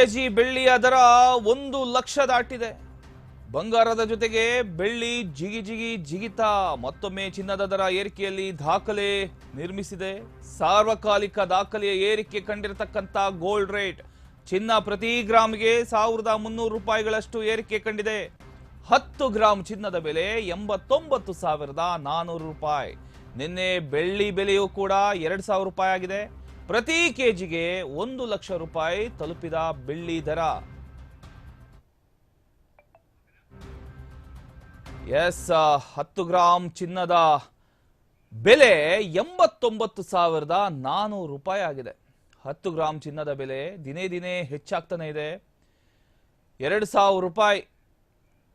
KG ಬೆಳ್ಳಿಯ ದರ ಒಂದು ಲಕ್ಷ ದಾಟಿದೆ. ಬಂಗಾರದ ಜೊತೆಗೆ ಬೆಳ್ಳಿ ಜಿಗಿ ಜಿಗಿ ಜಿಗಿತ ಮತ್ತೊಮ್ಮೆ ಚಿನ್ನದ ದರ ಏರಿಕೆಯಲ್ಲಿ ದಾಖಲೆ ನಿರ್ಮಿಸಿದೆ. ಸಾರ್ವಕಾಲಿಕ ದಾಖಲೆಯ ಏರಿಕೆ ಕಂಡಿರತಕ್ಕಂತ ಗೋಲ್ಡ್ ರೇಟ್. ಚಿನ್ನ ಪ್ರತಿ ಗ್ರಾಮ್ಗೆ ಸಾವಿರದ ಮುನ್ನೂರು ರೂಪಾಯಿಗಳಷ್ಟು ಏರಿಕೆ ಕಂಡಿದೆ. ಹತ್ತು ಗ್ರಾಮ್ ಚಿನ್ನದ ಬೆಲೆ ಎಂಬತ್ತೊಂಬತ್ತು ಸಾವಿರದ ನಾನೂರು ರೂಪಾಯಿ. ನಿನ್ನೆ ಬೆಳ್ಳಿ ಬೆಲೆಯೂ ಕೂಡ ಎರಡು ಸಾವಿರ ರೂಪಾಯಿ ಆಗಿದೆ. ಪ್ರತಿ ಕೆಜಿಗೆ ಒಂದು ಲಕ್ಷ ರೂಪಾಯಿ ತಲುಪಿದ ಬೆಳ್ಳಿ ದರ. ಎಸ್, ಹತ್ತು ಗ್ರಾಂ ಚಿನ್ನದ ಬೆಲೆ ಎಂಬತ್ತೊಂಬತ್ತು ಸಾವಿರದ ನಾನೂರು ರೂಪಾಯಿ ಆಗಿದೆ. ಹತ್ತು ಗ್ರಾಂ ಚಿನ್ನದ ಬೆಲೆ ದಿನೇ ದಿನೇ ಹೆಚ್ಚಾಗ್ತಾನೆ ಇದೆ. ಎರಡು ಸಾವಿರ ರೂಪಾಯಿ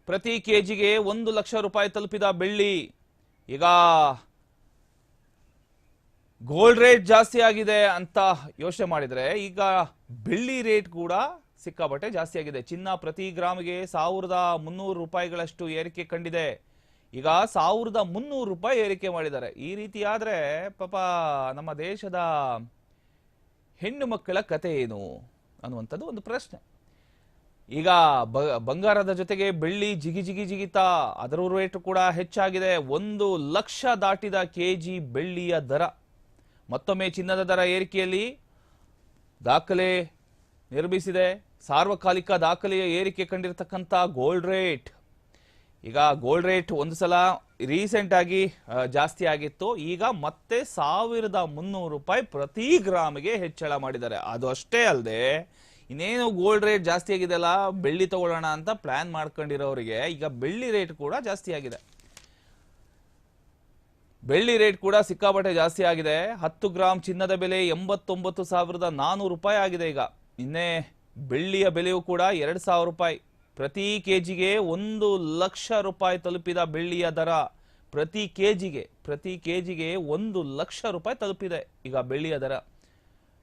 ಪ್ರತಿ ಕೆಜಿಗೆ ಒಂದು ಲಕ್ಷ ರೂಪಾಯಿ ತಲುಪಿದ ಬೆಳ್ಳಿ. ಈಗ ಗೋಲ್ಡ್ ರೇಟ್ ಜಾಸ್ತಿ ಆಗಿದೆ ಅಂತ ಯೋಚನೆ ಮಾಡಿದರೆ ಈಗ ಬೆಳ್ಳಿ ರೇಟ್ ಕೂಡ ಸಿಕ್ಕಾಪಟ್ಟೆ ಜಾಸ್ತಿ ಆಗಿದೆ. ಚಿನ್ನ ಪ್ರತಿ ಗ್ರಾಮಿಗೆ ಸಾವಿರದ ಮುನ್ನೂರು ರೂಪಾಯಿಗಳಷ್ಟು ಏರಿಕೆ ಕಂಡಿದೆ. ಈಗ ಸಾವಿರದ ಮುನ್ನೂರು ರೂಪಾಯಿ ಏರಿಕೆ ಮಾಡಿದ್ದಾರೆ. ಈ ರೀತಿ ಆದ್ರೆ ಪಾಪ ನಮ್ಮ ದೇಶದ ಹೆಣ್ಣು ಮಕ್ಕಳ ಕತೆ ಏನು ಅನ್ನುವಂಥದ್ದು ಒಂದು ಪ್ರಶ್ನೆ. ಈಗ ಬಂಗಾರದ ಜೊತೆಗೆ ಬೆಳ್ಳಿ ಜಿಗಿ ಜಿಗಿ ಜಿಗಿತಾ ಅದರ ರೇಟ್ ಕೂಡ ಹೆಚ್ಚಾಗಿದೆ. ಒಂದು ಲಕ್ಷ ದಾಟಿದ ಕೆಜಿ ಬೆಳ್ಳಿಯ ದರ. ಮತ್ತೊಮ್ಮೆ ಚಿನ್ನದ ದರ ಏರಿಕೆಯಲ್ಲಿ ದಾಖಲೆ ನಿರ್ಮಿಸಿದೆ. ಸಾರ್ವಕಾಲಿಕ ದಾಖಲೆಯ ಏರಿಕೆ ಕಂಡಿರತಕ್ಕಂಥ ಗೋಲ್ಡ್ ರೇಟ್ ಈಗ ಗೋಲ್ಡ್ ರೇಟ್ ಒಂದು ಸಲ ರೀಸೆಂಟ್ ಆಗಿ ಜಾಸ್ತಿ ಆಗಿತ್ತು. ಈಗ ಮತ್ತೆ ಸಾವಿರದ ಮುನ್ನೂರು ರೂಪಾಯಿ ಪ್ರತಿ ಗ್ರಾಮ್ಗೆ ಹೆಚ್ಚಳ ಮಾಡಿದ್ದಾರೆ. ಅದು ಅಷ್ಟೇ ಅಲ್ಲದೆ ಇನ್ನೇನು ಗೋಲ್ಡ್ ರೇಟ್ ಜಾಸ್ತಿ ಆಗಿದೆಯಲ್ಲ, ಬೆಳ್ಳಿ ತಗೊಳ್ಳೋಣ ಅಂತ ಪ್ಲಾನ್ ಮಾಡ್ಕೊಂಡಿರೋರಿಗೆ ಈಗ ಬೆಳ್ಳಿ ರೇಟ್ ಕೂಡ ಜಾಸ್ತಿ ಆಗಿದೆ. ಬೆಳ್ಳಿ ರೇಟ್ ಕೂಡ ಸಿಕ್ಕಾಪಟ್ಟೆ ಜಾಸ್ತಿ ಆಗಿದೆ. ಹತ್ತು ಗ್ರಾಮ್ ಚಿನ್ನದ ಬೆಲೆ ಎಂಬತ್ತೊಂಬತ್ತು ಸಾವಿರದ ನಾನೂರು ರೂಪಾಯಿ ಆಗಿದೆ ಈಗ. ನಿನ್ನೆ ಬೆಳ್ಳಿಯ ಬೆಲೆಯೂ ಕೂಡ ಎರಡು ಸಾವಿರ ರೂಪಾಯಿ. ಪ್ರತಿ ಕೆಜಿಗೆ ಒಂದು ಲಕ್ಷ ರೂಪಾಯಿ ತಲುಪಿದ ಬೆಳ್ಳಿಯ ದರ ಪ್ರತಿ ಕೆಜಿಗೆ ಪ್ರತಿ ಕೆಜಿಗೆ ಒಂದು ಲಕ್ಷ ರೂಪಾಯಿ ತಲುಪಿದೆ ಈಗ ಬೆಳ್ಳಿಯ ದರ.